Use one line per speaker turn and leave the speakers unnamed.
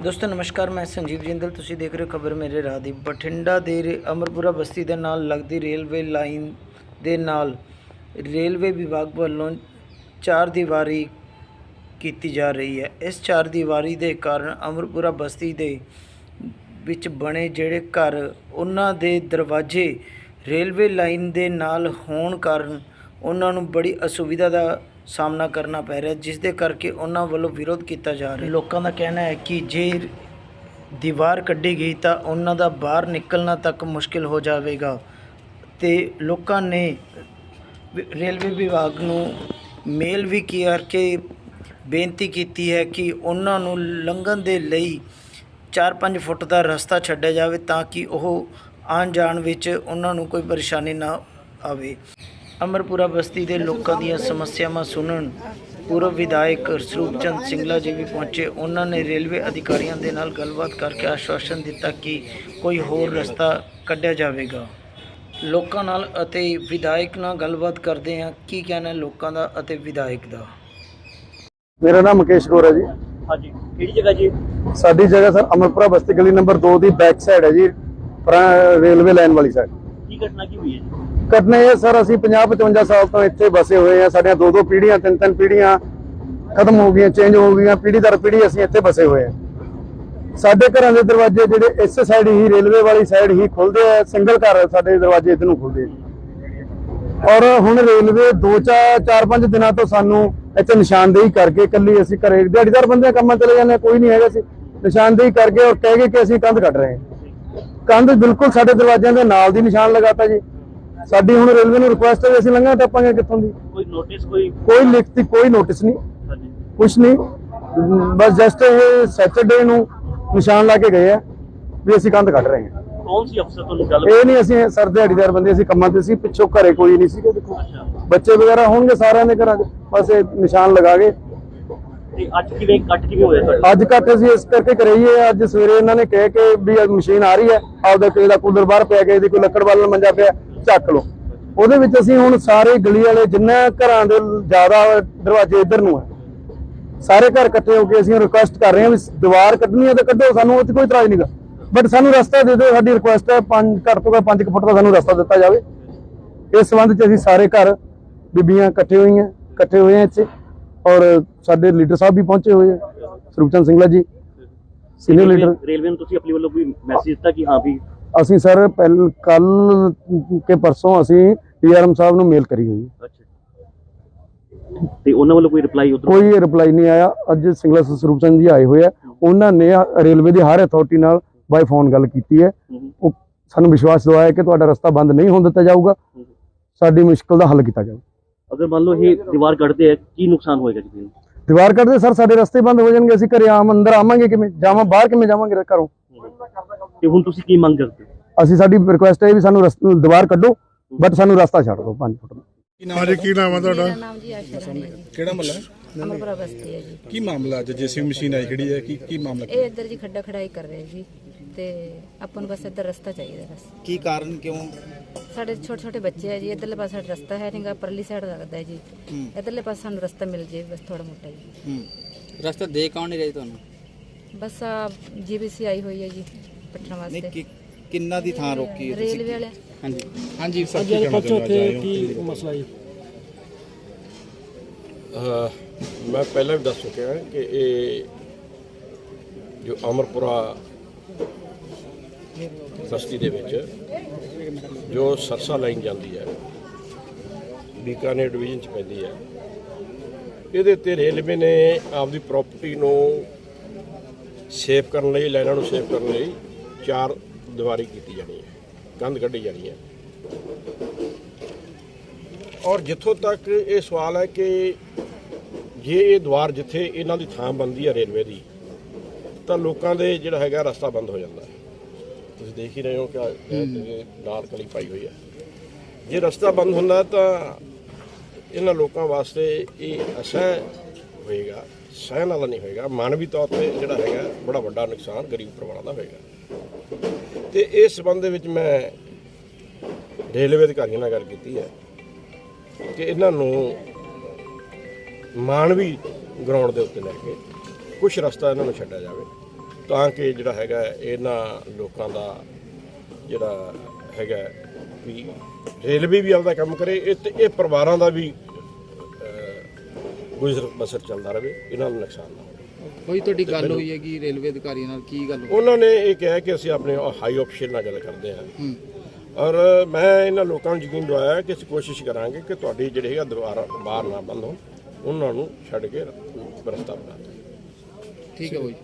ਦੋਸਤੋ, ਨਮਸਕਾਰ, ਮੈਂ ਸੰਜੀਵ ਜਿੰਦਲ। ਤੁਸੀਂ ਦੇਖ ਰਹੇ ਹੋ ਖਬਰ ਮੇਰੇ ਰਾਹ ਦੀ। ਬਠਿੰਡਾ ਦੇ ਰੇ- ਅਮਰਪੁਰਾ ਬਸਤੀ ਦੇ ਨਾਲ ਲੱਗਦੀ ਰੇਲਵੇ ਲਾਈਨ ਦੇ ਨਾਲ ਰੇਲਵੇ ਵਿਭਾਗ ਵੱਲੋਂ ਚਾਰ ਦੀਵਾਰੀ ਕੀਤੀ ਜਾ ਰਹੀ ਹੈ। ਇਸ ਚਾਰ ਦੀਵਾਰੀ ਦੇ ਕਾਰਨ ਅਮਰਪੁਰਾ ਬਸਤੀ ਦੇ ਵਿੱਚ ਬਣੇ ਜਿਹੜੇ ਘਰ, ਉਹਨਾਂ ਦੇ ਦਰਵਾਜ਼ੇ ਰੇਲਵੇ ਲਾਈਨ ਦੇ ਨਾਲ ਹੋਣ ਕਾਰਨ ਉਹਨਾਂ ਨੂੰ ਬੜੀ ਅਸੁਵਿਧਾ ਦਾ ਸਾਹਮਣਾ ਕਰਨਾ ਪੈ ਰਿਹਾ ਜਿਸ ਦੇ ਕਰਕੇ ਉਹਨਾਂ ਵੱਲੋਂ ਵਿਰੋਧ ਕੀਤਾ ਜਾ ਰਿਹਾ। ਲੋਕਾਂ ਦਾ ਕਹਿਣਾ ਹੈ ਕਿ ਜੇ ਦੀਵਾਰ ਕੱਢੀ ਗਈ ਤਾਂ ਉਹਨਾਂ ਦਾ ਬਾਹਰ ਨਿਕਲਣਾ ਤੱਕ ਮੁਸ਼ਕਿਲ ਹੋ ਜਾਵੇਗਾ। ਤੇ ਲੋਕਾਂ ਨੇ ਰੇਲਵੇ ਵਿਭਾਗ ਨੂੰ ਮੇਲ ਵੀ ਕੀਤਾ ਕਿ ਬੇਨਤੀ ਕੀਤੀ ਹੈ ਕਿ ਉਹਨਾਂ ਨੂੰ ਲੰਘਣ ਦੇ ਲਈ 4-5 ਫੁੱਟ ਦਾ ਰਸਤਾ ਛੱਡਿਆ ਜਾਵੇ ਤਾਂ ਕਿ ਉਹ ਆਉਣ ਜਾਣ ਵਿੱਚ ਉਹਨਾਂ ਨੂੰ ਕੋਈ ਪਰੇਸ਼ਾਨੀ ਨਾ ਆਵੇ। ਅਮਰਪੁਰਾ ਬਸਤੀ ਦੇ ਲੋਕਾਂ ਦੀਆਂ ਸਮੱਸਿਆਵਾਂ ਸੁਣਨ ਪੂਰਵ ਵਿਧਾਇਕ ਸਰੂਪਚੰਦ ਸਿੰਗਲਾ ਜੀ ਵੀ ਪਹੁੰਚੇ। ਉਹਨਾਂ ਨੇ ਰੇਲਵੇ ਅਧਿਕਾਰੀਆਂ ਦੇ ਨਾਲ ਗੱਲਬਾਤ ਕਰਕੇ ਆਸ਼ਵਾਸਨ ਦਿੱਤਾ ਕਿ ਕੋਈ ਹੋਰ ਰਸਤਾ ਕੱਢਿਆ ਜਾਵੇਗਾ। ਲੋਕਾਂ ਨਾਲ ਅਤੇ ਵਿਧਾਇਕ ਨਾਲ ਗੱਲਬਾਤ ਕਰਦੇ ਹਾਂ। ਕੀ ਕਹਿਣਾ ਲੋਕਾਂ ਦਾ ਅਤੇ ਵਿਧਾਇਕ ਦਾ?
ਮੇਰਾ ਨਾਮ ਮੁਕੇਸ਼ ਗੋਰਾ ਜੀ।
ਹਾਂਜੀ ਕਿਹੜੀ ਜਗ੍ਹਾ ਜੀ?
ਸਾਡੀ ਜਗ੍ਹਾ ਸਰ ਅਮਰਪੁਰਾ ਬਸਤੀ ਗਲੀ ਨੰਬਰ 2 ਦੀ ਬੈਕ ਸਾਈਡ ਹੈ ਜੀ ਪੁਰਾ- ਰੇਲਵੇ ਲਾਈਨ ਵਾਲੀ ਸਾਈਡ
ਕੀ ਘਟਨਾ ਕੀ ਹੋਈ ਹੈ ਜੀ?
ਘਟਨਾ ਹੈ ਸਰ ਅਸੀਂ 50 55 ਸਾਲ ਤੋਂ ਇੱਥੇ ਬਸੇ ਹੋਏ ਆ। ਸਾਡੀਆਂ ਦੋ ਦੋ ਪੀੜ੍ਹੀਆਂ ਤਿੰਨ ਤਿੰਨ ਪੀੜ੍ਹੀਆਂ ਖਤਮ ਹੋ ਗਈਆਂ ਚੇਂਜ ਹੋ ਗਈਆਂ। ਪੀੜ੍ਹੀ ਦਰ ਪੀੜ੍ਹੀ ਅਸੀਂ ਇੱਥੇ ਬਸੇ ਹੋਏ ਆ। ਸਾਡੇ ਘਰਾਂ ਦੇ ਦਰਵਾਜ਼ੇ ਜਿਹੜੇ ਇਸ ਸਾਈਡ ਹੀ ਰੇਲਵੇ ਵਾਲੀ ਸਾਈਡ ਹੀ ਖੁੱਲਦੇ ਆ। ਸਿੰਗਲ ਘਰ ਸਾਡੇ ਦਰਵਾਜ਼ੇ ਇੱਧਰ ਨੂੰ ਖੁੱਲਦੇ ਆ। ਔਰ ਹੁਣ ਰੇਲਵੇ 2 ਚਾਰ 4-5 ਦਿਨਾਂ ਤੋਂ ਸਾਨੂੰ ਇੱਥੇ ਨਿਸ਼ਾਨਦੇਹੀ ਕਰਕੇ ਕੱਲੀ ਅਸੀਂ ਘਰੇ ਦਿਹਾੜੀਦਾਰ ਬੰਦੇ ਕੰਮਾਂ ਚਲੇ ਜਾਂਦੇ ਹਾਂ, ਕੋਈ ਨਹੀਂ ਹੈਗਾ ਸੀ। ਨਿਸ਼ਾਨਦੇਹੀ ਕਰਕੇ ਔਰ ਕਹਿ ਗਏ ਕਿ ਅਸੀਂ ਕੰਧ ਕੱਢ ਰਹੇ ਹਾਂ। ਕੰਧ ਬਿਲਕੁਲ ਸਾਡੇ ਦਰਵਾਜ਼ਿਆਂ ਦੇ ਨਾਲ ਦੀ ਨਿਸ਼ਾਨ ਲਗਾਤਾ ਜੀ। ਸਾਡੀ ਹੁਣ ਰੇਲਵੇ ਨੂੰ ਰਿਕੁਐਸਟ ਹੈ ਵੀ ਅਸੀਂ ਲੰਘਾ ਟੱਪਾਂਗੇ ਕਿੱਥੋਂ ਦੀ?
ਕੋਈ ਨੋਟਿਸ ਕੋਈ
ਕੋਈ ਲਿਖਤੀ ਕੋਈ ਨੋਟਿਸ ਨਹੀਂ।
ਹਾਂਜੀ।
ਕੁਛ ਨਹੀਂ। ਬਸ ਜਸਟ ਇਹ ਸੈਟਰਡੇ ਨੂੰ ਨਿਸ਼ਾਨ ਲਾ ਕੇ ਗਏ ਆ ਵੀ ਅਸੀਂ ਕੰਧ ਕੱਢ ਰਹੇ ਹਾਂ।
ਕੌਣ ਸੀ ਅਫਸਰ ਤੁਹਾਨੂੰ ਗੱਲ
ਇਹ ਨਹੀਂ ਅਸੀਂ ਸਰ ਦਿਹਾੜੀਦਾਰ ਬੰਦੇ ਅਸੀਂ ਕੰਮਾਂ ਤੇ ਸੀ ਪਿੱਛੋਂ ਘਰੇ ਕੋਈ ਨਹੀਂ ਸੀਗੇ ਦੇਖੋ। ਬੱਚੇ ਵਗੈਰਾ ਹੋਣਗੇ ਸਾਰਿਆਂ ਦੇ ਘਰਾਂ 'ਚ। ਬਸ ਇਹ ਨਿਸ਼ਾਨ ਲਗਾ ਗਏ
ਤੇ ਅੱਜ ਕਿਵੇਂ ਕੱਟ ਕਿਵੇਂ ਹੋਇਆ ਤੁਹਾਡਾ?
ਅੱਜ ਕੱਟ ਅਸੀਂ ਇਸ ਕਰਕੇ ਕਰਾਈਏ ਅੱਜ ਸਵੇਰੇ ਇਹਨਾਂ ਨੇ ਕਹਿ ਕੇ ਵੀ ਮਸ਼ੀਨ ਆ ਰਹੀ ਹੈ। ਆਪਦਾ ਕਿਸੇ ਦਾ ਕੂਲਰ ਬਾਹਰ ਪਿਆ ਕਿਸੇ ਦੀ ਕੋਈ ਲੱਕੜ ਵਾਲਾ ਮੰਜਾ ਪਿਆ। ਚੱਕ ਲਓ। ਉਹਦੇ ਵਿੱਚ ਅਸੀਂ ਹੁਣ ਸਾਰੇ ਗਲੀ ਵਾਲੇ ਜਿੰਨੇ ਘਰਾਂ ਦੇ ਜ਼ਿਆਦਾ ਦਰਵਾਜ਼ੇ ਇੱਧਰ ਨੂੰ ਹੈ ਸਾਰੇ ਘਰ ਇਕੱਠੇ ਹੋ ਕੇ ਅਸੀਂ ਰਿਕੁਐਸਟ ਕਰ ਰਹੇ ਹਾਂ ਵੀ ਦੀਵਾਰ ਕੱਢਣੀ ਹੈ ਤਾਂ ਕੱਢੋ ਸਾਨੂੰ ਉਹ 'ਚ ਕੋਈ ਇਤਰਾਜ਼ ਨਹੀਂਗਾ। ਬਟ ਸਾਨੂੰ ਰਸਤਾ ਦੇ ਦਿਓ ਸਾਡੀ ਰਿਕੁਐਸਟ ਹੈ ਪੰਜ ਘੱਟ ਤੋਂ ਘੱਟ 5 ਫੁੱਟ ਦਾ ਸਾਨੂੰ ਰਸਤਾ ਦਿੱਤਾ ਜਾਵੇ। ਇਸ ਸੰਬੰਧ 'ਚ ਅਸੀਂ ਸਾਰੇ ਘਰ ਬੀਬੀਆਂ ਇਕੱਠੇ ਹੋਈਆਂ ਇਕੱਠੇ ਹੋਏ ਆ ਇੱਥੇ। ਔਰ ਸਾਡੇ ਲੀਡਰ ਸਾਹਿਬ ਵੀ ਪਹੁੰਚੇ ਹੋਏ ਆ ਸਰੂਪਚੰਦ ਸਿੰਘਲਾ ਜੀ। ਸੀਨੀਅਰ ਲੀਡਰ
ਰੇਲਵੇ ਨੂੰ ਤੁਸੀਂ ਆਪਣੀ ਵੱਲੋਂ ਕੋਈ ਮੈਸੇਜ ਦਿੱਤਾ ਕਿ ਹਾਂ ਵੀ
ਅਸੀਂ ਸਰ ਪਹਿਲ ਕੱਲ ਕੇ ਪਰਸੋਂ ਅਸੀਂ ਡੀਆਰਐਮ ਸਾਹਿਬ ਨੂੰ ਮੇਲ ਕਰੀ ਹੋਈ।
ਅੱਛਾ। ਤੇ ਉਹਨਾਂ ਵੱਲੋਂ ਕੋਈ ਰਿਪਲਾਈ ਉਧਰ?
ਕੋਈ ਰਿਪਲਾਈ ਨਹੀਂ ਆਇਆ। ਅੱਜ ਸਿੰਗਲਾ ਸਰੂਪਚੰਦ ਜੀ ਆਏ ਹੋਏ ਆ। ਉਹਨਾਂ ਨੇ ਰੇਲਵੇ ਦੀ ਹਰ ਅਥਾਰਟੀ ਨਾਲ ਬਾਈ ਫੋਨ ਗੱਲ ਕੀਤੀ ਹੈ। ਉਹ ਸਾਨੂੰ ਵਿਸ਼ਵਾਸ ਦਿਵਾਇਆ ਕਿ ਤੁਹਾਡਾ ਰਸਤਾ ਬੰਦ ਨਹੀਂ ਹੋਣ ਦਿੱਤਾ ਜਾਊਗਾ। ਸਾਡੀ ਮੁਸ਼ਕਲ ਦਾ ਹੱਲ ਕੀਤਾ ਜਾਊਗਾ
ਅਗਰ ਮੰਨ ਲਓ ਇਹ ਦੀਵਾਰ ਕੱਢਦੇ ਆ ਕੀ ਨੁਕਸਾਨ ਹੋਏਗਾ ਜੀ
ਦੀਵਾਰ ਕੱਢਦੇ ਸਰ ਸਾਡੇ ਰਸਤੇ ਬੰਦ ਹੋ ਜਾਣਗੇ। ਅਸੀਂ ਘਰੇ ਆਮ ਅੰਦਰ ਆਵਾਂਗੇ ਕਿਵੇਂ? ਜਾਵਾਂ ਬਾਹਰ ਕਿਵੇਂ ਜਾਵਾਂਗੇ ਘਰੋਂ?
ਤੇ ਹੁਣ ਤੁਸੀਂ ਕੀ ਮੰਗ ਕਰਦੇ? ਹੋ
ਅਸੀਂ ਸਾਡੀ ਰਿਕੁਐਸਟ ਹੈ ਵੀ ਸਾਨੂੰ ਰਸ- ਦੀਵਾਰ ਕੱਢੋ ਬਟ ਸਾਨੂੰ ਰਸਤਾ ਛੱਡ ਦਿਓ 5 ਫੁੱਟ ਦਾ।
ਹਾਂਜੀ ਕੀ ਨਾਮ ਆ ਤੁਹਾਡਾ?
ਮੇਰਾ ਨਾਮ ਜੀ ਆਸ਼ਾ ਰਾਣੀ ਹੈ। ਜੀ
ਕਿਹੜਾ ਮੱਲਾ
ਅਮਰਪੁਰਾ ਬਸਤੀ ਹੈ ਜੀ।
ਕੀ ਮਾਮਲਾ ਅੱਜ? ਜੇਸੀਬੀ ਮਸ਼ੀਨ ਆਈ ਖੜੀ ਹੈ ਕੀ ਕੀ ਮਾਮਲਾ?
ਇਹ ਇੱਧਰ ਜੀ ਖੱਡਾ ਖੜਾਈ ਕਰ ਰਹੇ ਜੀ ਤੇ ਆਪਾਂ ਨੂੰ ਬਸ ਇੱਧਰ ਰਸਤਾ ਚਾਹੀਦਾ ਬਸ।
ਕੀ ਕਾਰਨ ਕਿਉਂ?
ਸਾਡੇ ਛੋਟੇ ਛੋਟੇ ਬੱਚੇ ਹੈ ਜੀ ਇੱਧਰਲੇ ਪਾਸੇ ਸਾਡਾ ਰਸਤਾ ਹੈ ਨਹੀਂਗਾ ਪਰਲੀ ਸਾਈਡ ਲੱਗਦਾ ਹੈ ਜੀ। ਇੱਧਰਲੇ ਪਾਸੇ ਸਾਨੂੰ ਰਸਤਾ ਮਿਲ ਜੇ ਬਸ ਥੋੜਾ ਮੋਟਾ ਜੀ।
ਹੂੰ। ਰਸਤਾ ਦੇ ਕੌਣ ਨਹੀਂ ਰਹੀ ਤੁਹਾਨੂੰ?
ਬਸ ਆ ਜੀਬੀਸੀ ਆਈ ਹੋਈ ਹੈ ਜੀ। ਪੱਟਣ
ਨਹੀਂ
ਵਾਸਤੇ।
ਕਿ ਕਿੰਨਾ ਦੀ ਥਾਂ ਰੋਕੀ ਹੈ ਤੁਸੀਂ?
ਰੇਲਵੇ ਵਾਲੇ।
ਹਾਂਜੀ। ਹਾਂਜੀ
ਸਰ ਕੀ ਕਹਿਣਾ ਚਾਹੁੰਦੇ ਹੋ
ਅਹ ਮੈਂ ਪਹਿਲਾਂ ਵੀ ਦੱਸ ਚੁੱਕਿਆ ਹਾਂ ਕਿ ਇਹ ਜੋ ਅਮਰਪੁਰਾ ਬਸਤੀ ਦੇ ਵਿੱਚ ਜੋ ਸਰਸਾ ਲਾਈਨ ਜਾਂਦੀ ਹੈ ਬੀਕਾਨੇਰ ਡਿਵੀਜ਼ਨ ਚ ਪੈਂਦੀ ਹੈ ਇਹਦੇ ਉੱਤੇ ਰੇਲਵੇ ਨੇ ਆਪਦੀ ਪ੍ਰਾਪਰਟੀ ਨੂੰ ਸੇਵ ਕਰਨ ਲਈ ਲਾਈਨਾਂ ਨੂੰ ਸੇਵ ਕਰਨ ਲਈ ਚਾਰ ਦੀਵਾਰੀ ਕੀਤੀ ਜਾਣੀ ਹੈ ਕੰਧ ਕੱਢੀ ਜਾਣੀ ਹੈ। ਔਰ ਜਿੱਥੋਂ ਤੱਕ ਇਹ ਸਵਾਲ ਹੈ ਕਿ ਜੇ ਇਹ ਦੁਆਰ ਜਿੱਥੇ ਇਹਨਾਂ ਦੀ ਥਾਂ ਬੰਦੀ ਹੈ ਰੇਲਵੇ ਦੀ ਤਾਂ ਲੋਕਾਂ ਦੇ ਜਿਹੜਾ ਹੈਗਾ ਰਸਤਾ ਬੰਦ ਹੋ ਜਾਂਦਾ ਹੈ। ਤੁਸੀਂ ਦੇਖ ਹੀ ਰਹੇ ਹੋ ਕਿ ਨਾਲ ਕਲੀ ਪਾਈ ਹੋਈ ਹੈ। ਜੇ ਰਸਤਾ ਬੰਦ ਹੁੰਦਾ ਤਾਂ ਇਹਨਾਂ ਲੋਕਾਂ ਵਾਸਤੇ ਇਹ ਅਸਹਿ ਹੋਏਗਾ ਸਹਿਣ ਵਾਲਾ ਨਹੀਂ ਹੋਏਗਾ। ਮਾਨਵੀ ਤੌਰ ਤੇ ਜਿਹੜਾ ਹੈਗਾ ਬੜਾ ਵੱਡਾ ਨੁਕਸਾਨ ਗਰੀਬ ਪਰਿਵਾਰਾਂ ਦਾ ਹੋਏਗਾ। ਤੇ ਇਸ ਸਬੰਧ ਦੇ ਵਿੱਚ ਮੈਂ ਰੇਲਵੇ ਅਧਿਕਾਰੀਆਂ ਨਾਲ ਗੱਲ ਕੀਤੀ ਹੈ ਕਿ ਇਹਨਾਂ ਨੂੰ ਮਾਨਵੀ ਗਰਾਊਂਡ ਦੇ ਉੱਤੇ ਲੈ ਕੇ ਕੁਝ ਰਸਤਾ ਇਹਨਾਂ ਨੂੰ ਛੱਡਿਆ ਜਾਵੇ ਤਾਂ ਕਿ ਜਿਹੜਾ ਹੈਗਾ ਇਹਨਾਂ ਲੋਕਾਂ ਦਾ ਜਿਹੜਾ ਹੈਗਾ ਵੀ ਰੇਲਵੇ ਵੀ ਆਪਦਾ ਕੰਮ ਕਰੇ, ਇਹ ਤੇ ਇਹ ਪਰਿਵਾਰਾਂ ਦਾ ਵੀ ਗੁਜ਼ਰ ਬਸਰ ਚੱਲਦਾ ਰਹੇ, ਇਹਨਾਂ ਨੂੰ ਨੁਕਸਾਨ ਨਾ ਹੋਵੇ।
ਕੋਈ ਤੁਹਾਡੀ ਗੱਲ ਹੋਈ ਹੈ ਕਿ ਰੇਲਵੇ ਅਧਿਕਾਰੀ ਨਾਲ ਕੀ ਗੱਲ ਹੋਈ?
ਉਹਨਾਂ ਨੇ ਇਹ ਕਿਹਾ ਕਿ ਅਸੀਂ ਆਪਣੇ ਹਾਈ ਅਫੀਸ਼ੀਅਲ ਨਾਲ ਗੱਲ ਕਰਦੇ ਹਾਂ।
ਹੂੰ।
ਔਰ ਮੈਂ ਇਹਨਾਂ ਲੋਕਾਂ ਨੂੰ ਯਕੀਨ ਦਿਵਾਇਆ ਕਿ ਅਸੀਂ ਕੋਸ਼ਿਸ਼ ਕਰਾਂਗੇ ਕਿ ਤੁਹਾਡੀ ਜਿਹੜੇ ਹੈਗਾ ਦੁਬਾਰਾ ਬਾਹਰ ਨਾ ਬੰਦ ਹੋਣ। ਉਹਨਾਂ ਨੂੰ ਛੱਡ ਕੇ ਰਸਤਾ ਬਣਾ
ਠੀਕ ਹੈ ਬਾਈ।